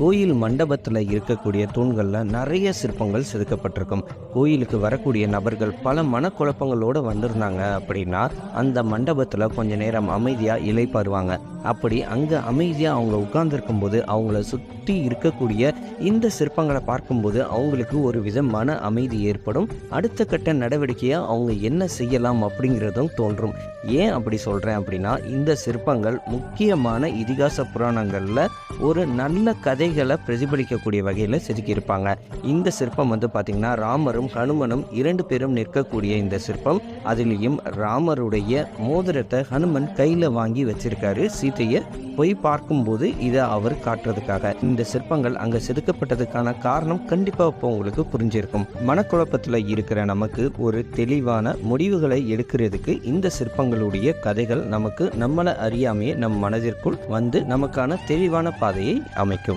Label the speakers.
Speaker 1: கோயில் மண்டபத்தில் இருக்கக்கூடிய தூண்களில் நிறைய சிற்பங்கள் செதுக்கப்பட்டிருக்கும். கோயிலுக்கு வரக்கூடிய நபர்கள் பல மனக்குழப்பங்களோடு வந்திருந்தாங்க அப்படின்னா அந்த மண்டபத்தில் கொஞ்ச நேரம் அமைதியாக இலைப்பாருவாங்க அப்படி அங்கே அமைதியாக அவங்க உட்கார்ந்துருக்கும் போது அவங்கள சுற்றி இருக்கக்கூடிய இந்த சிற்பங்களை பார்க்கும்போது அவங்களுக்கு ஒரு வித மன அமைதி ஏற்படும். அடுத்த கட்ட நடவடிக்கையாக அவங்க என்ன செய்யலாம் அப்படிங்கிறதும் தோன்றும். ஏன் அப்படி சொல்கிறேன் அப்படின்னா இந்த சிற்பங்கள் முக்கியமான இதிகாச புராணங்களில் ஒரு நல்ல கதைகளை பிரதிபலிக்கக்கூடிய வகையில் செதுக்கியிருப்பாங்க. இந்த சிற்பம் வந்து பார்த்திங்கன்னா ராமரும் ஹனுமனும் இரண்டு பேரும் நிற்கக்கூடிய இந்த சிற்பம். அதிலேயும் ராமருடைய மோதிரத்தை ஹனுமன் கையில் வாங்கி வச்சிருக்காரு. சீத்தையை போய் பார்க்கும்போது இதை அவர் காட்டுறதுக்காக. இந்த சிற்பங்கள் அங்கே செதுக்கப்பட்டதுக்கான காரணம் கண்டிப்பாக இப்போ உங்களுக்கு புரிஞ்சிருக்கும். மனக்குழப்பத்தில் இருக்கிற நமக்கு ஒரு தெளிவான முடிவுகளை எடுக்கிறதுக்கு இந்த சிற்பங்களுடைய கதைகள் நமக்கு நம்மளை அறியாமையே நம் மனதிற்குள் வந்து நமக்கான தெளிவான பாதையை அமைக்கும்.